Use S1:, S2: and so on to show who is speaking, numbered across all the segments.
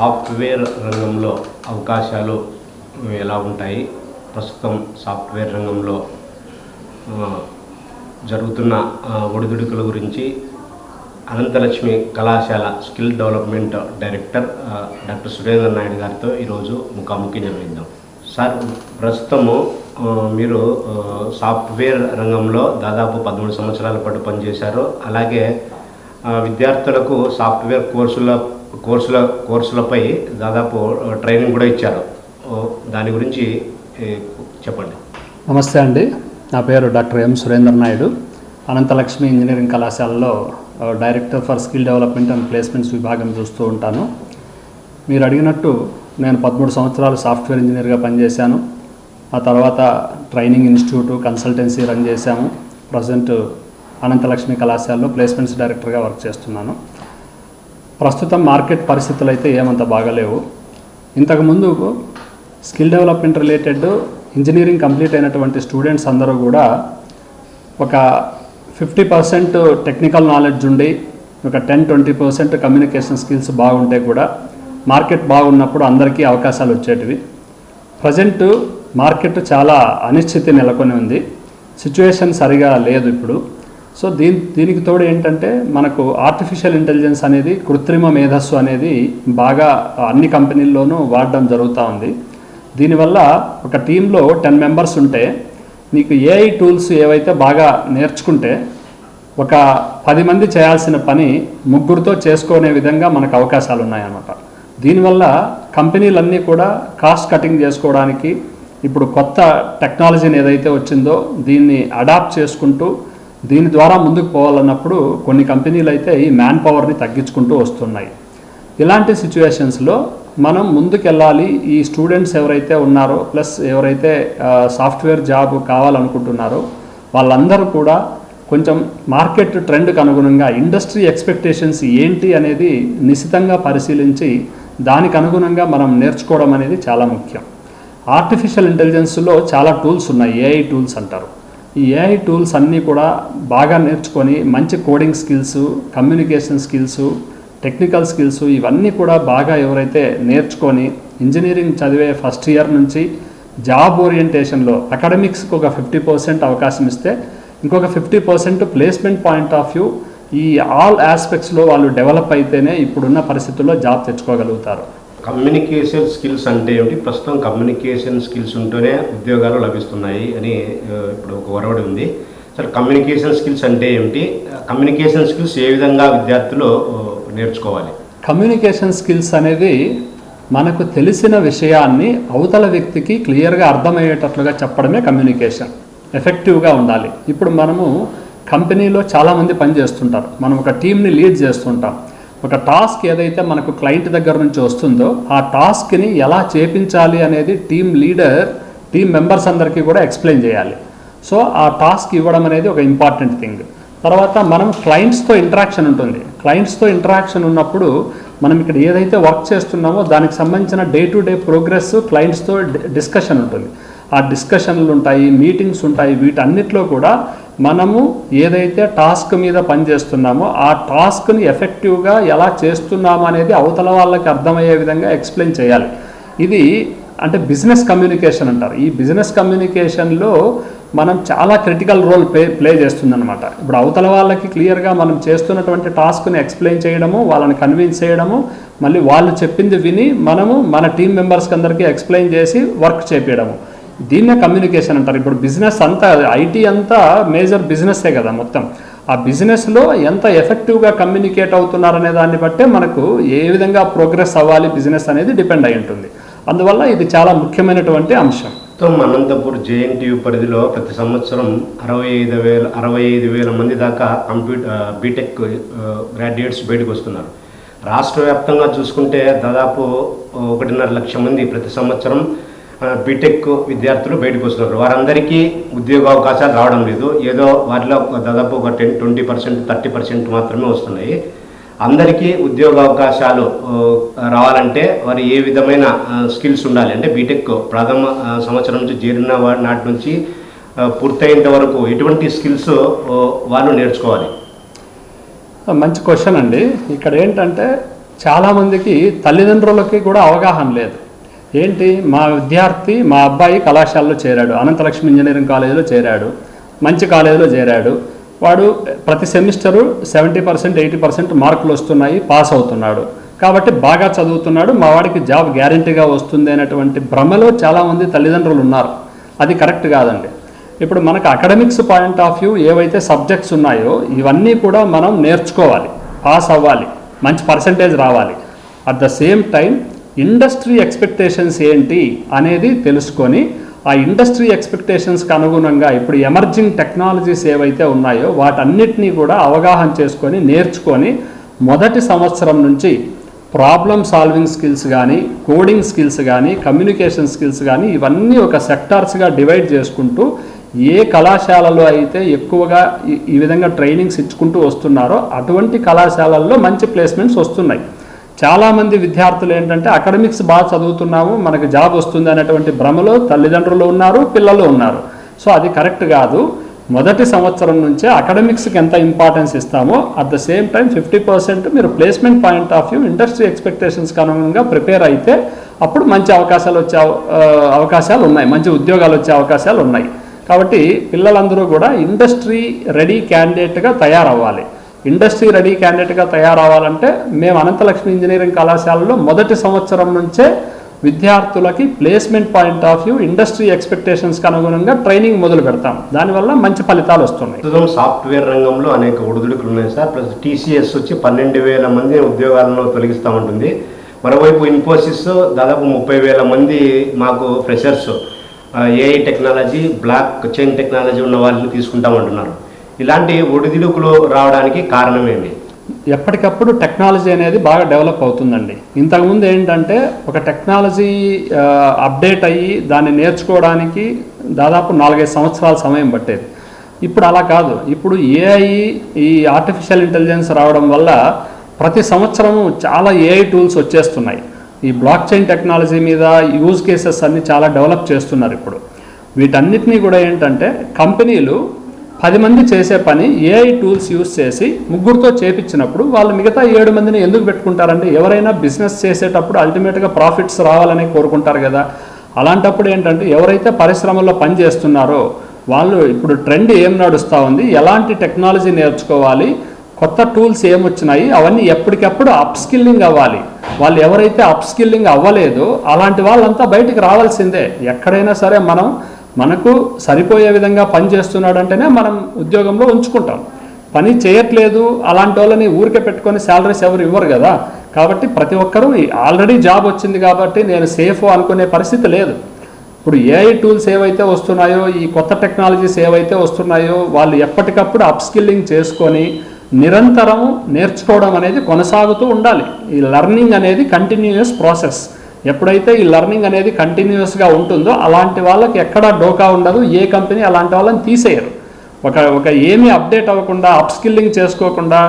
S1: Software రంగంలో అవకాశాలు ఎలా ఉంటాయి? ప్రస్తుతం సాఫ్ట్వేర్ రంగంలో జరుగుతున్న ఒడిదుడుకుల గురించి అనంతలక్ష్మి కళాశాల skill development director doctor Surendra Naidu గారితో ఈరోజు ముఖాముఖి నిర్వహిద్దాం. సార్ ప్రస్తుతము మీరు సాఫ్ట్వేర్ రంగంలో దాదాపు పదమూడు సంవత్సరాల పాటు పనిచేశారు. అలాగే విద్యార్థులకు సాఫ్ట్వేర్ కోర్సుల కోర్సుల కోర్సులపై దాదాపు ట్రైనింగ్ కూడా ఇచ్చారు. ఓ, దాని గురించి చెప్పండి.
S2: నమస్తే అండి. నా పేరు doctor M Surender Naidu. Ananthalakshmi engineering కళాశాలలో director for skill development and placements విభాగం చూస్తూ ఉంటాను. మీరు అడిగినట్టు నేను పదమూడు సంవత్సరాలు సాఫ్ట్వేర్ ఇంజనీర్గా పనిచేశాను. ఆ తర్వాత ట్రైనింగ్ ఇన్స్టిట్యూట్ కన్సల్టెన్సీ రన్ చేశాము. ప్రజెంట్ అనంతలక్ష్మి కళాశాలలో ప్లేస్మెంట్స్ డైరెక్టర్గా వర్క్ చేస్తున్నాను. ప్రస్తుతం మార్కెట్ పరిస్థితులు అయితే ఏమంత బాగలేవు. ఇంతకుముందు skill development related engineering complete అయినటువంటి స్టూడెంట్స్ అందరూ కూడా ఒక ఫిఫ్టీ పర్సెంట్ టెక్నికల్ నాలెడ్జ్ ఉండి ఒక ten twenty percent communication skills బాగుంటే కూడా మార్కెట్ బాగున్నప్పుడు అందరికీ అవకాశాలు వచ్చేటివి. ప్రజెంట్ మార్కెట్ చాలా అనిశ్చితి నెలకొని ఉంది. సిచ్యువేషన్ సరిగా లేదు ఇప్పుడు. సో దీని దీనికి తోడు ఏంటంటే మనకు ఆర్టిఫిషియల్ ఇంటెలిజెన్స్ అనేది కృత్రిమ మేధస్సు అనేది బాగా అన్ని కంపెనీల్లోనూ వాడడం జరుగుతూ ఉంది. దీనివల్ల ఒక టీంలో టెన్ మెంబర్స్ ఉంటే నీకు ఏఐ టూల్స్ ఏవైతే బాగా నేర్చుకుంటే ఒక పది మంది చేయాల్సిన పని ముగ్గురితో చేసుకునే విధంగా మనకు అవకాశాలు ఉన్నాయన్నమాట. దీనివల్ల కంపెనీలన్నీ కూడా కాస్ట్ కటింగ్ చేసుకోవడానికి ఇప్పుడు కొత్త టెక్నాలజీని ఏదైతే వచ్చిందో దీన్ని అడాప్ట్ చేసుకుంటూ దీని ద్వారా ముందుకు పోవాలన్నప్పుడు కొన్ని కంపెనీలు అయితే ఈ మ్యాన్ పవర్ని తగ్గించుకుంటూ వస్తున్నాయి. ఇలాంటి సిచ్యువేషన్స్లో మనం ముందుకెళ్ళాలి. ఈ స్టూడెంట్స్ ఎవరైతే ఉన్నారో ప్లస్ ఎవరైతే సాఫ్ట్వేర్ జాబ్ కావాలనుకుంటున్నారో వాళ్ళందరూ కూడా కొంచెం మార్కెట్ ట్రెండ్కి అనుగుణంగా ఇండస్ట్రీ ఎక్స్పెక్టేషన్స్ ఏంటి అనేది నిశితంగా పరిశీలించి దానికి అనుగుణంగా మనం నేర్చుకోవడం అనేది చాలా ముఖ్యం. ఆర్టిఫిషియల్ ఇంటెలిజెన్స్లో చాలా టూల్స్ ఉన్నాయి. ఏఐ టూల్స్ అంటారు. ఈ ఏఐ టూల్స్ అన్నీ కూడా బాగా నేర్చుకొని మంచి coding skills communication skills technical skills ఇవన్నీ కూడా బాగా ఎవరైతే నేర్చుకొని ఇంజనీరింగ్ చదివే ఫస్ట్ ఇయర్ నుంచి జాబ్ ఓరియంటేషన్లో అకాడమిక్స్కి ఒక ఫిఫ్టీ పర్సెంట్ అవకాశం ఇస్తే ఇంకొక fifty percent placement point of view ఈ ఆల్ ఆస్పెక్ట్స్లో వాళ్ళు డెవలప్ అయితేనే ఇప్పుడున్న పరిస్థితుల్లో జాబ్ తెచ్చుకోగలుగుతారు.
S1: కమ్యూనికేషన్ స్కిల్స్ అంటే ఏమిటి? ప్రస్తుతం కమ్యూనికేషన్ స్కిల్స్ ఉంటేనే ఉద్యోగాలు లభిస్తున్నాయి అని ఇప్పుడు ఒక వరవడి ఉంది. సరే కమ్యూనికేషన్ స్కిల్స్ అంటే ఏమిటి? కమ్యూనికేషన్ స్కిల్స్ ఏ విధంగా విద్యార్థులు నేర్చుకోవాలి?
S2: కమ్యూనికేషన్ స్కిల్స్ అనేది మనకు తెలిసిన విషయాన్ని అవతల వ్యక్తికి క్లియర్గా అర్థమయ్యేటట్లుగా చెప్పడమే కమ్యూనికేషన్. ఎఫెక్టివ్గా ఉండాలి. ఇప్పుడు మనము కంపెనీలో చాలామంది పనిచేస్తుంటారు మనం ఒక టీంని లీడ్ చేస్తుంటాం. ఒక టాస్క్ ఏదైతే మనకు క్లయింట్ దగ్గర నుంచి వస్తుందో ఆ టాస్క్ని ఎలా చేపించాలి అనేది టీం లీడర్ టీం మెంబర్స్ అందరికీ కూడా ఎక్స్ప్లెయిన్ చేయాలి. సో ఆ టాస్క్ ఇవ్వడం అనేది ఒక ఇంపార్టెంట్ థింగ్. తర్వాత మనం క్లయింట్స్తో ఇంటరాక్షన్ ఉంటుంది. క్లయింట్స్తో ఇంటరాక్షన్ ఉన్నప్పుడు మనం ఇక్కడ ఏదైతే వర్క్ చేస్తున్నామో దానికి సంబంధించిన డే టు డే ప్రోగ్రెస్ క్లయింట్స్తో డిస్కషన్ ఉంటుంది. ఆ డిస్కషన్లు ఉంటాయి మీటింగ్స్ ఉంటాయి వీటన్నిటిలో కూడా మనము ఏదైతే టాస్క్ మీద పనిచేస్తున్నామో ఆ టాస్క్ని ఎఫెక్టివ్గా ఎలా చేస్తున్నాము అనేది అవతల వాళ్ళకి అర్థమయ్యే విధంగా ఎక్స్ప్లెయిన్ చేయాలి. ఇది అంటే బిజినెస్ కమ్యూనికేషన్ అంటారు. ఈ బిజినెస్ కమ్యూనికేషన్లో మనం చాలా క్రిటికల్ రోల్ ప్లే ప్లే చేస్తుందన్నమాట. ఇప్పుడు అవతల వాళ్ళకి క్లియర్గా మనం చేస్తున్నటువంటి టాస్క్ని ఎక్స్ప్లెయిన్ చేయడము వాళ్ళని కన్విన్స్ చేయడము మళ్ళీ వాళ్ళు చెప్పింది విని మనము మన టీం మెంబర్స్కి అందరికీ ఎక్స్ప్లెయిన్ చేసి వర్క్ చేపించడము దీన్నే కమ్యూనికేషన్ అంటారు. ఇప్పుడు బిజినెస్ అంతా ఐటీ అంతా మేజర్ బిజినెస్సే కదా మొత్తం. ఆ బిజినెస్లో ఎంత ఎఫెక్టివ్గా కమ్యూనికేట్ అవుతున్నారనే దాన్ని బట్టే మనకు ఏ విధంగా ప్రోగ్రెస్ అవ్వాలి బిజినెస్ అనేది డిపెండ్ అయి ఉంటుంది. అందువల్ల ఇది చాలా ముఖ్యమైనటువంటి అంశం.
S1: మొత్తం అనంతపూర్ జేఎన్టీయు పరిధిలో ప్రతి సంవత్సరం అరవై ఐదు వేల అరవై ఐదు వేల మంది దాకా కంప్యూటర్ బీటెక్ గ్రాడ్యుయేట్స్ బయటకు వస్తున్నారు. రాష్ట్ర వ్యాప్తంగా చూసుకుంటే దాదాపు ఒకటిన్నర లక్ష మంది ప్రతి సంవత్సరం బీటెక్ విద్యార్థులు బయటకు వస్తున్నారు. వారందరికీ ఉద్యోగ అవకాశాలు రావడం లేదు. ఏదో వారిలో ఒక దాదాపు ఒక ten twenty percent thirty percent మాత్రమే వస్తున్నాయి. అందరికీ ఉద్యోగ అవకాశాలు రావాలంటే వారు ఏ విధమైన స్కిల్స్ ఉండాలి? అంటే బీటెక్ ప్రథమ సంవత్సరం నుంచి చేరిన నాటి నుంచి ఆ, పూర్తయ్యేంత వరకు ఎటువంటి స్కిల్స్ వాళ్ళు నేర్చుకోవాలి?
S2: మంచి క్వశ్చన్ అండి. ఇక్కడ ఏంటంటే చాలామందికి తల్లిదండ్రులకి కూడా అవగాహన లేదు. ఏంటి? మా విద్యార్థి మా అబ్బాయి కళాశాలలో చేరాడు. అనంతలక్ష్మి ఇంజనీరింగ్ కాలేజీలో చేరాడు. మంచి కాలేజీలో చేరాడు. వాడు ప్రతి semester seventy percent eighty percent మార్కులు వస్తున్నాయి పాస్ అవుతున్నాడు. కాబట్టి బాగా చదువుతున్నాడు. మా వాడికి జాబ్ గ్యారంటీగా వస్తుంది అనేటువంటి భ్రమలో చాలామంది తల్లిదండ్రులు ఉన్నారు. అది కరెక్ట్ కాదండి. ఇప్పుడు మనకు అకాడమిక్స్ పాయింట్ ఆఫ్ వ్యూ ఏవైతే సబ్జెక్ట్స్ ఉన్నాయో ఇవన్నీ కూడా మనం నేర్చుకోవాలి. పాస్ అవ్వాలి. మంచి పర్సంటేజ్ రావాలి. At the same time industry expectations ఏంటి అనేది తెలుసుకొని ఆ ఇండస్ట్రీ ఎక్స్పెక్టేషన్స్కి అనుగుణంగా ఇప్పుడు ఎమర్జింగ్ టెక్నాలజీస్ ఏవైతే ఉన్నాయో వాటన్నిటినీ కూడా అవగాహన చేసుకొని నేర్చుకొని మొదటి సంవత్సరం నుంచి ప్రాబ్లమ్ సాల్వింగ్ స్కిల్స్ కానీ కోడింగ్ స్కిల్స్ కానీ కమ్యూనికేషన్ స్కిల్స్ కానీ ఇవన్నీ ఒక సెక్టార్స్గా డివైడ్ చేసుకుంటూ ఏ కళాశాలలో అయితే ఎక్కువగా ఈ- ఈ విధంగా ట్రైనింగ్స్ ఇచ్చుకుంటూ వస్తున్నారో అటువంటి కళాశాలల్లో మంచి ప్లేస్మెంట్స్ వస్తున్నాయి. చాలామంది విద్యార్థులు ఏంటంటే అకాడమిక్స్ బాగా చదువుతున్నాము మనకు జాబ్ వస్తుంది అనేటువంటి భ్రమలో తల్లిదండ్రులు ఉన్నారు పిల్లలు ఉన్నారు. సో అది కరెక్ట్ కాదు. మొదటి సంవత్సరం నుంచే అకాడమిక్స్కి ఎంత ఇంపార్టెన్స్ ఇస్తామో at the same time fifty percent మీరు placement point of view industry ఎక్స్పెక్టేషన్స్కి అనుగుణంగా ప్రిపేర్ అయితే అప్పుడు మంచి అవకాశాలు వచ్చే అవకాశాలు ఉన్నాయి. మంచి ఉద్యోగాలు వచ్చే అవకాశాలు ఉన్నాయి. కాబట్టి పిల్లలందరూ కూడా ఇండస్ట్రీ రెడీ క్యాండిడేట్గా తయారవ్వాలి. ఇండస్ట్రీ రెడీ క్యాండిడేట్గా తయారవ్వాలంటే మేము అనంతలక్ష్మి ఇంజనీరింగ్ కళాశాలలో మొదటి సంవత్సరం నుంచే విద్యార్థులకి placement point of view industry ఎక్స్పెక్టేషన్స్కి అనుగుణంగా ట్రైనింగ్ మొదలు పెడతాం. దానివల్ల మంచి ఫలితాలు వస్తున్నాయి.
S1: ప్రస్తుతం సాఫ్ట్వేర్ రంగంలో అనేక ఒడిదుడుకులు ఉన్నాయి సార్. ప్లస్ టీసీఎస్ వచ్చి పన్నెండు వేల మంది ఉద్యోగాలను తొలగిస్తూ ఉంటుంది మరోవైపు ఇన్ఫోసిస్ దాదాపు ముప్పై వేల మంది మాకు freshers AI technology blockchain technology ఉన్న వాళ్ళని తీసుకుంటామంటున్నారు. ఇలాంటి ఒడిదుడుకులు రావడానికి కారణమేమి
S2: ఎప్పటికప్పుడు టెక్నాలజీ అనేది బాగా డెవలప్ అవుతుందండి. ఇంతకుముందు ఏంటంటే ఒక టెక్నాలజీ అప్డేట్ అయ్యి దాన్ని నేర్చుకోవడానికి దాదాపు నాలుగైదు సంవత్సరాల సమయం పట్టేది. ఇప్పుడు అలా కాదు. ఇప్పుడు ఏఐ ఈ ఆర్టిఫిషియల్ ఇంటెలిజెన్స్ రావడం వల్ల ప్రతి సంవత్సరం చాలా ఏఐ టూల్స్ వచ్చేస్తున్నాయి. ఈ బ్లాక్ చైన్ టెక్నాలజీ మీద యూజ్ కేసెస్ అన్ని చాలా డెవలప్ చేస్తున్నారు ఇప్పుడు. వీటన్నిటినీ కూడా ఏంటంటే కంపెనీలు పది మంది చేసే పని ఏఐ టూల్స్ యూస్ చేసి ముగ్గురితో చేపించినప్పుడు వాళ్ళు మిగతా ఏడు మందిని ఎందుకు పెట్టుకుంటారంటే ఎవరైనా బిజినెస్ చేసేటప్పుడు అల్టిమేట్గా ప్రాఫిట్స్ రావాలని కోరుకుంటారు కదా. అలాంటప్పుడు ఏంటంటే ఎవరైతే పరిశ్రమల్లో పని చేస్తున్నారో వాళ్ళు ఇప్పుడు ట్రెండ్ ఏం నడుస్తూ ఉంది ఎలాంటి టెక్నాలజీ నేర్చుకోవాలి కొత్త టూల్స్ ఏమొచ్చినాయి అవన్నీ ఎప్పటికప్పుడు అప్ స్కిల్లింగ్ అవ్వాలి. వాళ్ళు ఎవరైతే అప్స్కిల్లింగ్ అవ్వలేదు అవ్వలేదో అలాంటి వాళ్ళంతా బయటికి రావాల్సిందే. ఎక్కడైనా సరే మనం మనకు సరిపోయే విధంగా పని చేస్తున్నాడు అంటేనే మనం ఉద్యోగంలో ఉంచుకుంటాం. పని చేయట్లేదు అలాంటి వాళ్ళని ఊరికే పెట్టుకొని శాలరీస్ ఎవరు ఇవ్వరు కదా. కాబట్టి ప్రతి ఒక్కరూ ఆల్రెడీ జాబ్ వచ్చింది కాబట్టి నేను సేఫ్ అనుకునే పరిస్థితి లేదు. ఇప్పుడు ఏఐ టూల్స్ ఏవైతే వస్తున్నాయో ఈ కొత్త టెక్నాలజీస్ ఏవైతే వస్తున్నాయో వాళ్ళు ఎప్పటికప్పుడు అప్స్కిల్లింగ్ చేసుకొని నిరంతరం నేర్చుకోవడం అనేది కొనసాగుతూ ఉండాలి. ఈ లర్నింగ్ అనేది కంటిన్యూయస్ ప్రాసెస్ ఎప్పుడైతే ఈ లర్నింగ్ అనేది కంటిన్యూస్గా ఉంటుందో అలాంటి వాళ్ళకి ఎక్కడా డోకా ఉండదు ఏ కంపెనీ అలాంటి వాళ్ళని తీసేయరు. ఒక ఒక ఏమీ అప్డేట్ అవ్వకుండా అప్స్కిల్లింగ్ చేసుకోకుండా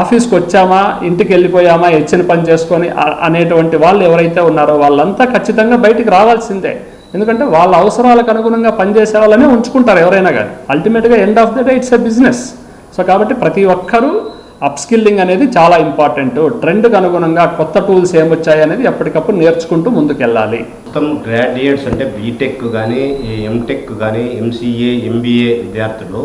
S2: ఆఫీస్కి వచ్చామా ఇంటికి వెళ్ళిపోయామా ఇచ్చిన పని చేసుకొని అనేటువంటి వాళ్ళు ఎవరైతే ఉన్నారో వాళ్ళంతా ఖచ్చితంగా బయటికి రావాల్సిందే. ఎందుకంటే వాళ్ళ అవసరాలకు అనుగుణంగా పనిచేసే వాళ్ళనే ఉంచుకుంటారు ఎవరైనా కానీ అల్టిమేట్గా end of the day it's a business so కాబట్టి ప్రతి ఒక్కరూ అప్స్కిల్లింగ్ అనేది చాలా ఇంపార్టెంట్. ట్రెండ్కి అనుగుణంగా కొత్త టూల్స్ ఏమొచ్చాయి అనేది ఎప్పటికప్పుడు నేర్చుకుంటూ ముందుకెళ్ళాలి.
S1: మొత్తం గ్రాడ్యుయేట్స్ అంటే బీటెక్ కానీ ఎంటెక్ కానీ ఎంసీఏ ఎంబీఏ విద్యార్థులు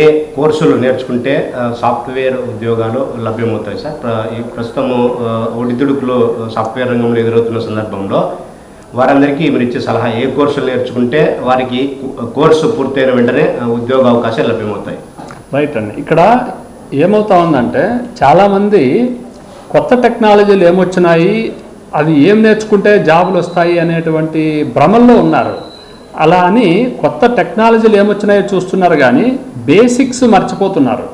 S1: ఏ కోర్సులు నేర్చుకుంటే సాఫ్ట్వేర్ ఉద్యోగాలు లభ్యమవుతాయి సార్? ప్రస్తుతము ఒడిదుడుకులు సాఫ్ట్వేర్ రంగంలో ఎదురవుతున్న సందర్భంలో వారందరికీ మీరు ఇచ్చే సలహా ఏ కోర్సులు నేర్చుకుంటే వారికి కోర్సు పూర్తయిన వెంటనే ఉద్యోగ అవకాశాలు లభ్యమవుతాయి.
S2: రైట్ అండి. ఇక్కడ ఏమవుతా ఉందంటే చాలామంది కొత్త టెక్నాలజీలు ఏమొచ్చినాయి అవి ఏం నేర్చుకుంటే జాబులు వస్తాయి అనేటువంటి భ్రమల్లో ఉన్నారు. అలా అని కొత్త టెక్నాలజీలు ఏమొచ్చినాయో చూస్తున్నారు కానీ బేసిక్స్ మర్చిపోతున్నారు.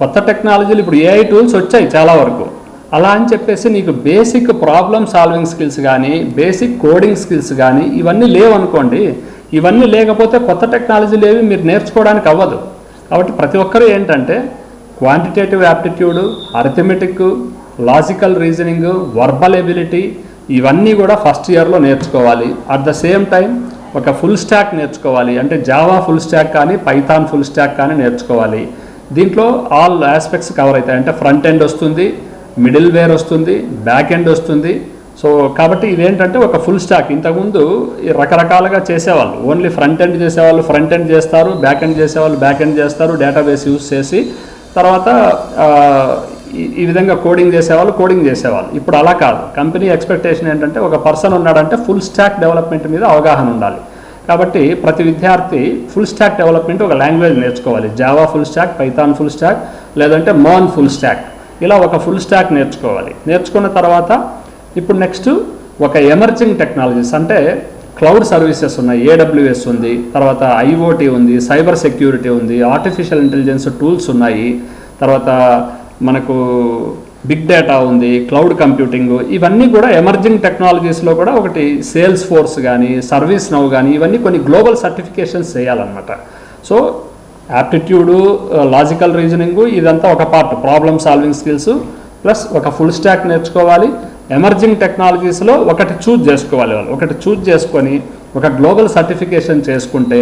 S2: కొత్త టెక్నాలజీలు ఇప్పుడు ఏఐ టూల్స్ వచ్చాయి చాలా వరకు. అలా అని చెప్పేసి నీకు బేసిక్ ప్రాబ్లమ్ సాల్వింగ్ స్కిల్స్ కానీ బేసిక్ కోడింగ్ స్కిల్స్ కానీ ఇవన్నీ లేవనుకోండి ఇవన్నీ లేకపోతే కొత్త టెక్నాలజీలు ఏవి మీరు నేర్చుకోవడానికి అవ్వదు. కాబట్టి ప్రతి ఒక్కరూ ఏంటంటే quantitative aptitude arithmetic logical reasoning verbal ability ఇవన్నీ కూడా ఫస్ట్ ఇయర్లో నేర్చుకోవాలి. అట్ ద సేమ్ టైం ఒక ఫుల్ స్టాక్ నేర్చుకోవాలి. అంటే జావా ఫుల్ స్టాక్ కానీ పైథాన్ ఫుల్ స్టాక్ కానీ నేర్చుకోవాలి. దీంట్లో ఆల్ ఆస్పెక్ట్స్ కవర్ అవుతాయి. అంటే ఫ్రంట్ ఎండ్ వస్తుంది మిడిల్ వేర్ వస్తుంది బ్యాక్ ఎండ్ వస్తుంది. సో కాబట్టి ఇదేంటంటే ఒక ఫుల్ స్టాక్ ఇంతకుముందు రకరకాలుగా చేసేవాళ్ళు. ఓన్లీ ఫ్రంట్ ఎండ్ చేసేవాళ్ళు ఫ్రంట్ ఎండ్ చేస్తారు బ్యాక్ ఎండ్ చేసేవాళ్ళు బ్యాక్ ఎండ్ చేస్తారు డేటాబేస్ యూస్ చేసి తర్వాత ఈ- ఈ విధంగా కోడింగ్ చేసేవాళ్ళు కోడింగ్ చేసేవాళ్ళు. ఇప్పుడు అలా కాదు. కంపెనీ ఎక్స్పెక్టేషన్ ఏంటంటే ఒక పర్సన్ ఉన్నాడంటే ఫుల్ స్టాక్ డెవలప్మెంట్ మీద అవగాహన ఉండాలి. కాబట్టి ప్రతి విద్యార్థి ఫుల్ స్టాక్ డెవలప్మెంట్ ఒక లాంగ్వేజ్ నేర్చుకోవాలి. Java full stack Python full stack లేదంటే మోన్ ఫుల్ స్టాక్ ఇలా ఒక ఫుల్ స్టాక్ నేర్చుకోవాలి. నేర్చుకున్న తర్వాత ఇప్పుడు నెక్స్ట్ ఒక ఎమర్జింగ్ టెక్నాలజీస్ అంటే క్లౌడ్ సర్వీసెస్ ఉన్నాయి. ఏడబ్ల్యూఎస్ ఉంది తర్వాత ఐఓటీ ఉంది సైబర్ సెక్యూరిటీ ఉంది ఆర్టిఫిషియల్ ఇంటెలిజెన్స్ టూల్స్ ఉన్నాయి. తర్వాత మనకు బిగ్ డేటా ఉంది క్లౌడ్ కంప్యూటింగ్ ఇవన్నీ కూడా ఎమర్జింగ్ టెక్నాలజీస్లో కూడా ఒకటి సేల్స్ ఫోర్స్ కానీ సర్వీస్ నవ్ కానీ ఇవన్నీ కొన్ని గ్లోబల్ సర్టిఫికేషన్స్ చేయాలన్నమాట. సో యాప్టిట్యూడు లాజికల్ రీజనింగ్ ఇదంతా ఒక part. Problem solving skills plus ఒక ఫుల్ స్టాక్ నేర్చుకోవాలి. ఎమర్జింగ్ టెక్నాలజీస్లో ఒకటి చూజ్ చేసుకోవాలి వాళ్ళు. ఒకటి చూజ్ చేసుకొని ఒక గ్లోబల్ సర్టిఫికేషన్ చేసుకుంటే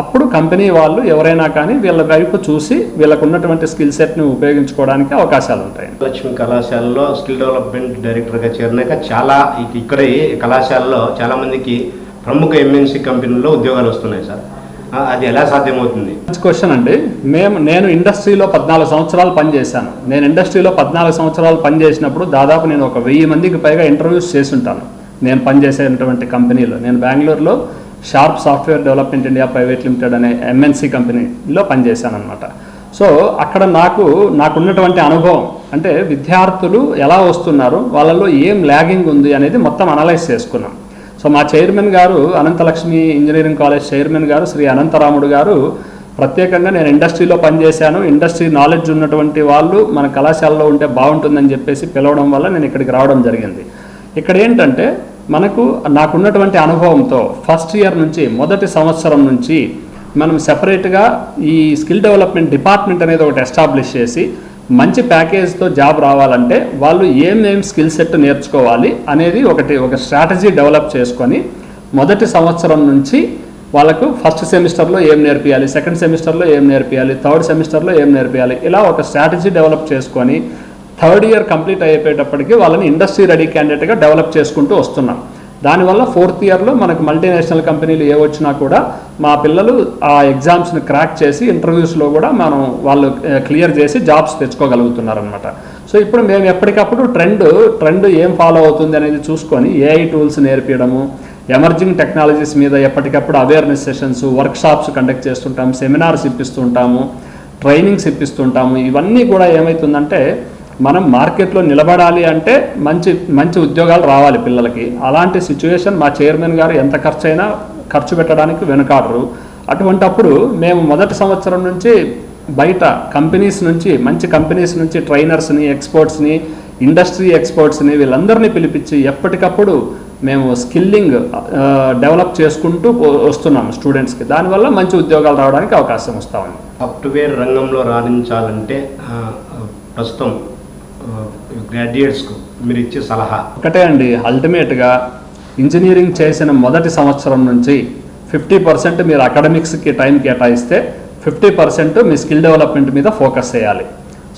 S2: అప్పుడు కంపెనీ వాళ్ళు ఎవరైనా కానీ వీళ్ళ వైపు చూసి వీళ్ళకు ఉన్నటువంటి స్కిల్ సెట్ని ఉపయోగించుకోవడానికి అవకాశాలు ఉంటాయి
S1: లక్ష్మి కళాశాలలో స్కిల్ డెవలప్మెంట్ డైరెక్టర్గా చేరినాక చాలా ఇక్కడ ఈ కళాశాలలో చాలామందికి ప్రముఖ ఎంఎన్సీ కంపెనీల్లో ఉద్యోగాలు వస్తున్నాయి సార్. అది ఎలా సాధ్యమవుతుంది?
S2: మంచి క్వశ్చన్ అండి. మేము నేను ఇండస్ట్రీలో పద్నాలుగు సంవత్సరాలు పనిచేశాను. నేను ఇండస్ట్రీలో పద్నాలుగు సంవత్సరాలు పనిచేసినప్పుడు దాదాపు నేను ఒక వెయ్యి మందికి పైగా ఇంటర్వ్యూస్ చేసి ఉంటాను నేను పనిచేసేటువంటి కంపెనీలో. నేను బెంగళూరులో Sharp software development India private limited అనే ఎంఎన్సీ కంపెనీలో పనిచేశాను అనమాట సో అక్కడ నాకు నాకున్నటువంటి అనుభవం అంటే విద్యార్థులు ఎలా వస్తున్నారు వాళ్ళలో ఏం ల్యాగింగ్ ఉంది అనేది మొత్తం అనలైజ్ చేసుకున్నాం. సో మా చైర్మన్ గారు అనంతలక్ష్మి ఇంజనీరింగ్ కాలేజ్ చైర్మన్ గారు శ్రీ అనంతరాముడు గారు. ప్రత్యేకంగా నేను ఇండస్ట్రీలో పనిచేశాను. ఇండస్ట్రీ నాలెడ్జ్ ఉన్నటువంటి వాళ్ళు మన కళాశాలలో ఉంటే బాగుంటుందని చెప్పేసి పిలవడం వల్ల నేను ఇక్కడికి రావడం జరిగింది. ఇక్కడ ఏంటంటే మనకు నాకున్నటువంటి అనుభవంతో ఫస్ట్ ఇయర్ నుంచి మొదటి సంవత్సరం నుంచి మనం సెపరేట్గా ఈ స్కిల్ డెవలప్మెంట్ డిపార్ట్మెంట్ అనేది ఒకటి ఎస్టాబ్లిష్ చేసి మంచి ప్యాకేజ్తో జాబ్ రావాలంటే వాళ్ళు ఏమేమి స్కిల్ సెట్ నేర్చుకోవాలి అనేది ఒకటి ఒక స్ట్రాటజీ డెవలప్ చేసుకొని మొదటి సంవత్సరం నుంచి వాళ్ళకు ఫస్ట్ సెమిస్టర్లో ఏం నేర్పియాలి సెకండ్ సెమిస్టర్లో ఏం నేర్పియాలి థర్డ్ సెమిస్టర్లో ఏం నేర్పియాలి ఇలా ఒక స్ట్రాటజీ డెవలప్ చేసుకొని థర్డ్ ఇయర్ కంప్లీట్ అయిపోయేటప్పటికి వాళ్ళని ఇండస్ట్రీ రెడీ క్యాండిడేట్గా డెవలప్ చేసుకుంటూ వస్తున్నాం. దానివల్ల ఫోర్త్ ఇయర్లో మనకు మల్టీనేషనల్ కంపెనీలు ఏ వచ్చినా కూడా మా పిల్లలు ఆ ఎగ్జామ్స్ని క్రాక్ చేసి ఇంటర్వ్యూస్లో కూడా మనం వాళ్ళు క్లియర్ చేసి జాబ్స్ తెచ్చుకోగలుగుతున్నారనమాట సో ఇప్పుడు మేము ఎప్పటికప్పుడు ట్రెండ్ ట్రెండ్ ఏం ఫాలో అవుతుంది అనేది చూసుకొని ఏఐ టూల్స్ నేర్పించడము ఎమర్జింగ్ టెక్నాలజీస్ మీద ఎప్పటికప్పుడు awareness sessions workshops conduct చేస్తుంటాము సెమినార్స్ ఇప్పిస్తుంటాము ట్రైనింగ్స్ ఇప్పిస్తుంటాము ఇవన్నీ కూడా ఏమవుతుందంటే మనం మార్కెట్లో నిలబడాలి అంటే మంచి మంచి ఉద్యోగాలు రావాలి పిల్లలకి. అలాంటి సిచ్యువేషన్ మా చైర్మన్ గారు ఎంత ఖర్చు అయినా ఖర్చు పెట్టడానికి వెనుకాడరు. అటువంటప్పుడు మేము మొదటి సంవత్సరం నుంచి బయట కంపెనీస్ నుంచి మంచి కంపెనీస్ నుంచి ట్రైనర్స్ని ఎక్స్పర్ట్స్ని ఇండస్ట్రీ ఎక్స్పర్ట్స్ని వీళ్ళందరినీ పిలిపించి ఎప్పటికప్పుడు మేము స్కిల్లింగ్ డెవలప్ చేసుకుంటూ వస్తున్నాము వస్తున్నాం స్టూడెంట్స్కి. దానివల్ల మంచి ఉద్యోగాలు రావడానికి అవకాశం వస్తూ ఉంది.
S1: సాఫ్ట్వేర్ రంగంలో రాణించాలంటే ప్రస్తుతం గ్రాడ్యుయేట్స్కు మీరు ఇచ్చే సలహా.
S2: ఒకటే అండి అల్టిమేట్గా ఇంజనీరింగ్ చేసిన మొదటి సంవత్సరం నుంచి ఫిఫ్టీ పర్సెంట్ మీరు అకాడమిక్స్కి టైం కేటాయిస్తే ఫిఫ్టీ పర్సెంట్ మీ స్కిల్ డెవలప్మెంట్ మీద ఫోకస్ చేయాలి.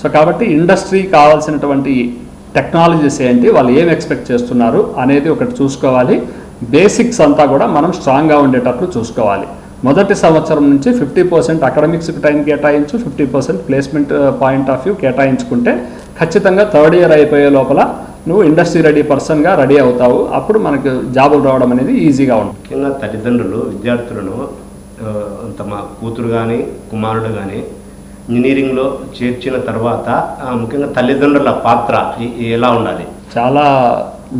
S2: సో కాబట్టి ఇండస్ట్రీ కావాల్సినటువంటి టెక్నాలజీస్ ఏంటి వాళ్ళు ఏం ఎక్స్పెక్ట్ చేస్తున్నారు అనేది ఒకటి చూసుకోవాలి. బేసిక్స్ అంతా కూడా మనం స్ట్రాంగ్గా ఉండేటట్లు చూసుకోవాలి. మొదటి సంవత్సరం నుంచి ఫిఫ్టీ పర్సెంట్ అకాడమిక్స్కి time కేటాయించు fifty percent placement point of view కేటాయించుకుంటే ఖచ్చితంగా థర్డ్ ఇయర్ అయిపోయే లోపల నువ్వు ఇండస్ట్రీ రెడీ పర్సన్గా రెడీ అవుతావు. అప్పుడు మనకు జాబులు రావడం అనేది ఈజీగా ఉంటుంది.
S1: ముఖ్యంగా తల్లిదండ్రులు విద్యార్థులను తమ కూతురు కానీ కుమారుడు కానీ ఇంజనీరింగ్లో చేర్చిన తర్వాత ముఖ్యంగా తల్లిదండ్రుల పాత్ర ఎలా ఉండాలి?
S2: చాలా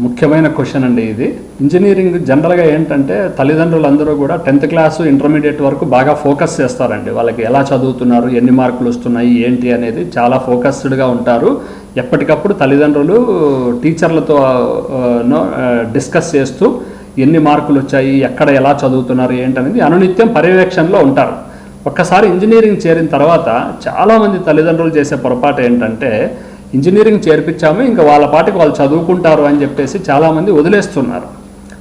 S2: ముఖ్యమైన క్వశ్చన్ అండి ఇది. ఇంజనీరింగ్ జనరల్గా ఏంటంటే తల్లిదండ్రులందరూ కూడా టెన్త్ క్లాసు ఇంటర్మీడియట్ వరకు బాగా ఫోకస్ చేస్తారండి. వాళ్ళకి ఎలా చదువుతున్నారు ఎన్ని మార్కులు వస్తున్నాయి ఏంటి అనేది చాలా ఫోకస్డ్గా ఉంటారు. ఎప్పటికప్పుడు తల్లిదండ్రులు టీచర్లతో డిస్కస్ చేస్తూ ఎన్ని మార్కులు వచ్చాయి ఎక్కడ ఎలా చదువుతున్నారు ఏంటనేది అనునిత్యం పర్యవేక్షణలో ఉంటారు. ఒక్కసారి ఇంజనీరింగ్ చేరిన తర్వాత చాలామంది తల్లిదండ్రులు చేసే పొరపాటు ఏంటంటే ఇంజనీరింగ్ చేర్పించాము ఇంకా వాళ్ళ పాటికి వాళ్ళు చదువుకుంటారు అని చెప్పేసి చాలామంది వదిలేస్తున్నారు.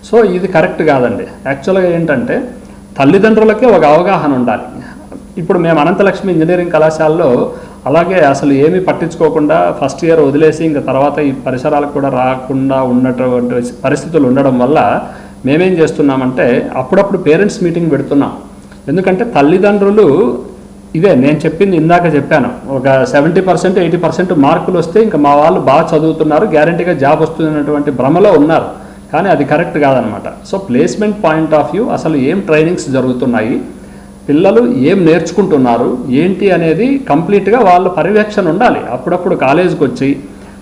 S2: సో ఇది కరెక్ట్ కాదండి. యాక్చువల్గా ఏంటంటే తల్లిదండ్రులకే ఒక అవగాహన ఉండాలి. ఇప్పుడు మేము అనంతలక్ష్మి ఇంజనీరింగ్ కళాశాలలో అలాగే అసలు ఏమీ పట్టించుకోకుండా ఫస్ట్ ఇయర్ వదిలేసి ఇంకా తర్వాత ఈ పరిసరాలకు కూడా రాకుండా ఉన్నటువంటి పరిస్థితులు ఉండడం వల్ల మేమేం చేస్తున్నామంటే అప్పుడప్పుడు పేరెంట్స్ మీటింగ్ పెడుతున్నాం. ఎందుకంటే తల్లిదండ్రులు ఇదే నేను చెప్పింది ఇందాక చెప్పాను. ఒక సెవెంటీ పర్సెంట్ ఎయిటీ పర్సెంట్ మార్కులు వస్తే ఇంకా మా వాళ్ళు బాగా చదువుతున్నారు గ్యారంటీగా జాబ్ వస్తున్నటువంటి భ్రమలో ఉన్నారు. కానీ అది కరెక్ట్ కాదనమాట. So placement point of view అసలు ఏం ట్రైనింగ్స్ జరుగుతున్నాయి పిల్లలు ఏం నేర్చుకుంటున్నారు ఏంటి అనేది కంప్లీట్గా వాళ్ళ పర్యవేక్షణ ఉండాలి. అప్పుడప్పుడు కాలేజీకి వచ్చి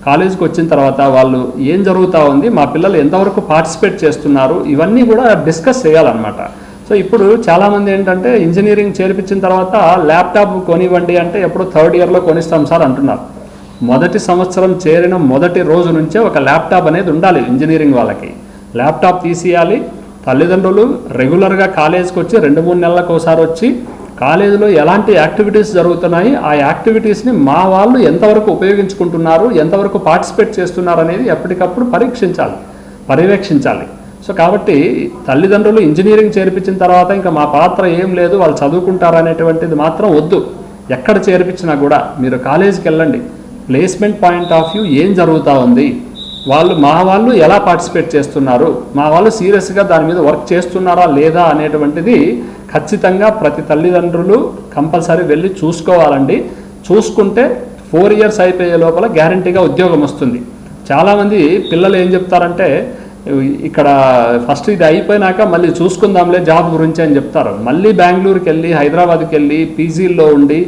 S2: కాలేజీకి వచ్చిన తర్వాత వాళ్ళు ఏం జరుగుతూ ఉంది మా పిల్లలు ఎంతవరకు పార్టిసిపేట్ చేస్తున్నారు ఇవన్నీ కూడా డిస్కస్ చేయాలన్నమాట. సో ఇప్పుడు చాలామంది ఏంటంటే ఇంజనీరింగ్ చేర్పించిన తర్వాత ల్యాప్టాప్ కొనివ్వండి అంటే ఎప్పుడు థర్డ్ ఇయర్లో కొనిస్తాం సార్ అంటున్నారు. మొదటి సంవత్సరం చేరిన మొదటి రోజు నుంచే ఒక ల్యాప్టాప్ అనేది ఉండాలి ఇంజనీరింగ్ వాళ్ళకి. ల్యాప్టాప్ తీసియాలి తల్లిదండ్రులు రెగ్యులర్గా కాలేజీకి వచ్చి రెండు మూడు నెలలకు ఒకసారి వచ్చి కాలేజీలో ఎలాంటి యాక్టివిటీస్ జరుగుతున్నాయి ఆ యాక్టివిటీస్ని మా వాళ్ళు ఎంతవరకు ఉపయోగించుకుంటున్నారు ఎంతవరకు పార్టిసిపేట్ చేస్తున్నారు అనేది ఎప్పటికప్పుడు పరీక్షించాలి పర్యవేక్షించాలి. సో కాబట్టి తల్లిదండ్రులు ఇంజనీరింగ్ చేర్పించిన తర్వాత ఇంకా మా పాత్ర ఏం లేదు వాళ్ళు చదువుకుంటారు అనేటువంటిది మాత్రం వద్దు. ఎక్కడ చేర్పించినా కూడా మీరు కాలేజీకి వెళ్ళండి. ప్లేస్మెంట్ పాయింట్ ఆఫ్ వ్యూ ఏం జరుగుతూ ఉంది? వాళ్ళు మా వాళ్ళు ఎలా పార్టిసిపేట్ చేస్తున్నారు? మా వాళ్ళు సీరియస్గా దాని మీద వర్క్ చేస్తున్నారా లేదా అనేటువంటిది ఖచ్చితంగా ప్రతి తల్లిదండ్రులు కంపల్సరీ వెళ్ళి చూసుకోవాలండి. చూసుకుంటే ఫోర్ ఇయర్స్ అయిపోయే లోపల గ్యారంటీగా ఉద్యోగం వస్తుంది. చాలామంది పిల్లలు ఏం చెప్తారంటే ఇక్కడ ఫస్ట్ ఇది అయిపోయినాక మళ్ళీ చూసుకుందాంలే జాబ్ గురించి అని చెప్తారు. మళ్ళీ బెంగళూరుకి వెళ్ళి హైదరాబాద్కి వెళ్ళి పీజీల్లో ఉండి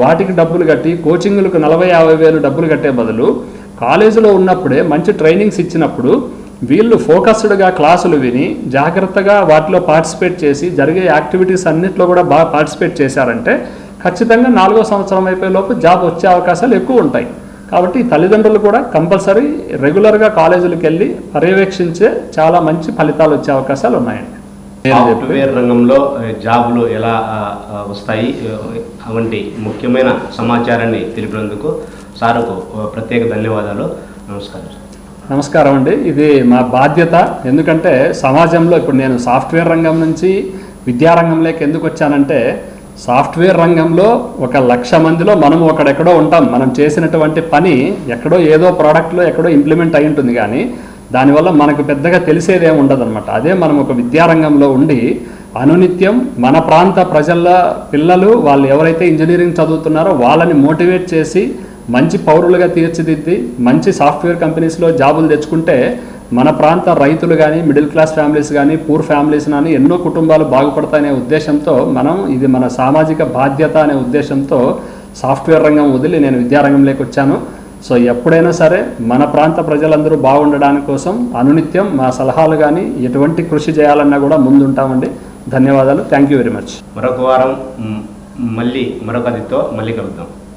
S2: వాటికి డబ్బులు కట్టి కోచింగ్లకు నలభై యాభై వేలు డబ్బులు కట్టే బదులు కాలేజీలో ఉన్నప్పుడే మంచి ట్రైనింగ్స్ ఇచ్చినప్పుడు వీళ్ళు ఫోకస్డ్గా క్లాసులు విని జాగ్రత్తగా వాటిలో పార్టిసిపేట్ చేసి జరిగే యాక్టివిటీస్ అన్నిట్లో కూడా బాగా పార్టిసిపేట్ చేశారంటే ఖచ్చితంగా నాలుగో సంవత్సరం అయిపోయే లోపు జాబ్ వచ్చే అవకాశాలు ఎక్కువ ఉంటాయి. కాబట్టి తల్లిదండ్రులు కూడా కంపల్సరీ రెగ్యులర్గా కాలేజీలకు వెళ్ళి పర్యవేక్షించే చాలా మంచి ఫలితాలు వచ్చే అవకాశాలు ఉన్నాయండి.
S1: సాఫ్ట్వేర్ రంగంలో జాబులు ఎలా వస్తాయి ఆ, అవంటి ముఖ్యమైన సమాచారాన్ని తెలిపినందుకు సార్కు ప్రత్యేక ధన్యవాదాలు. నమస్కారం.
S2: నమస్కారం అండి. ఇది మా బాధ్యత. ఎందుకంటే సమాజంలో ఇప్పుడు నేను సాఫ్ట్వేర్ రంగం నుంచి విద్యారంగంలోకి ఎందుకు వచ్చానంటే సాఫ్ట్వేర్ రంగంలో ఒక లక్ష మందిలో మనం ఒకడెక్కడో ఉంటాం. మనం చేసినటువంటి పని ఎక్కడో ఏదో ప్రోడక్ట్లో ఎక్కడో ఇంప్లిమెంట్ అయి ఉంటుంది కానీ దానివల్ల మనకు పెద్దగా తెలిసేది ఏమి ఉండదు అనమాట అదే మనం ఒక విద్యారంగంలో ఉండి అనునిత్యం మన ప్రాంత ప్రజల పిల్లలు వాళ్ళు ఎవరైతే ఇంజనీరింగ్ చదువుతున్నారో వాళ్ళని మోటివేట్ చేసి మంచి పౌరులుగా తీర్చిదిద్ది మంచి సాఫ్ట్వేర్ కంపెనీస్లో జాబులు తెచ్చుకుంటే మన ప్రాంత రైతులు కానీ మిడిల్ క్లాస్ ఫ్యామిలీస్ కానీ పూర్ ఫ్యామిలీస్ కానీ ఎన్నో కుటుంబాలు బాగుపడతాయనే ఉద్దేశంతో మనం ఇది మన సామాజిక బాధ్యత అనే ఉద్దేశంతో సాఫ్ట్వేర్ రంగం వదిలి నేను విద్యారంగంలోకి వచ్చాను. సో ఎప్పుడైనా సరే మన ప్రాంత ప్రజలందరూ బాగుండడానికి కోసం అనునిత్యం మా సలహాలు కానీ ఎటువంటి కృషి చేయాలన్నా కూడా ముందుంటామండి. ధన్యవాదాలు. Thank you very much.
S1: మరొక వారం మళ్ళీ మరొక అతిథితో మళ్ళీ కలుద్దాం.